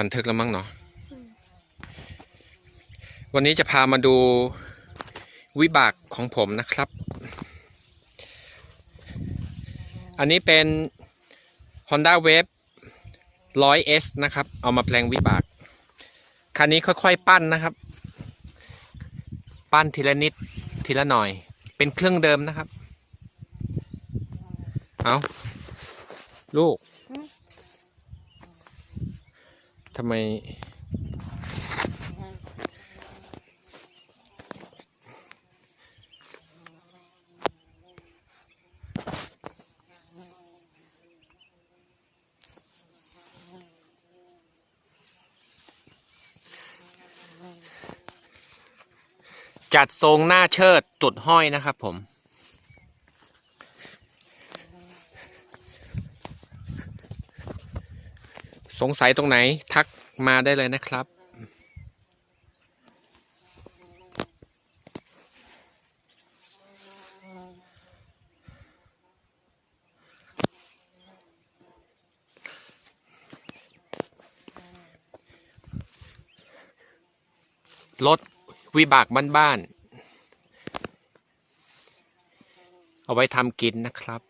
บันทึกแล้วมั้งเนาะวันนี้จะพามาดูวิบากของผมนะครับ อันนี้เป็น Honda Wave 100S นะครับ เอามาแปลงวิบาก คันนี้ค่อยๆปั้นนะครับ ปั้นทีละนิดทีละหน่อย เป็นเครื่องเดิมนะครับ เอาลูก ทำไม จัดทรงหน้าเชิดจุดห้อยนะครับผม สงสัยตรงไหนทักมาได้เลยนะครับ รถวิบากบ้านๆเอาไว้ทำกินนะครับ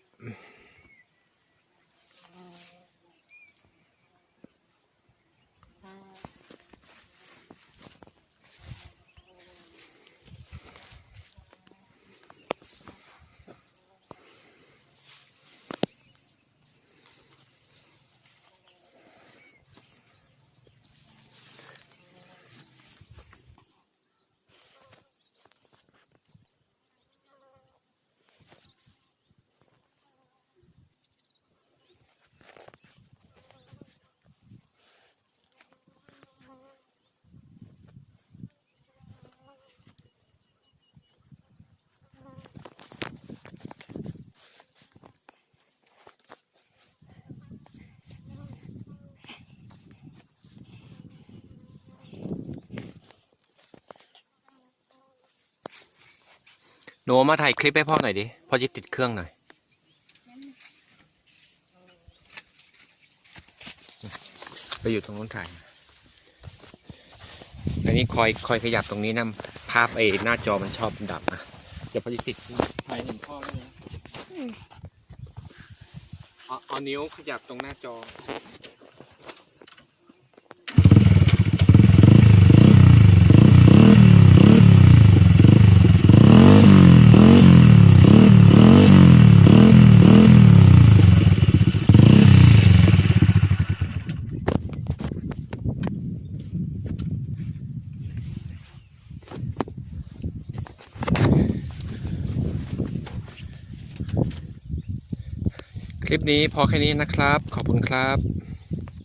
นูเอามาถ่ายคลิปให้พ่อหน่อยดิ พ่อจะติดเครื่องหน่อย ไปอยู่ตรงนู้นถ่าย อันนี้คอยคอยขยับตรงนี้นะภาพไอ้หน้าจอมันชอบดับนะเดี๋ยวพ่อจะติดถ่ายเห็นพ่อได้ไหมเอาเอานิ้วขยับตรงหน้าจอ คลิปนี้พอแค่นี้นะครับ ขอบคุณครับ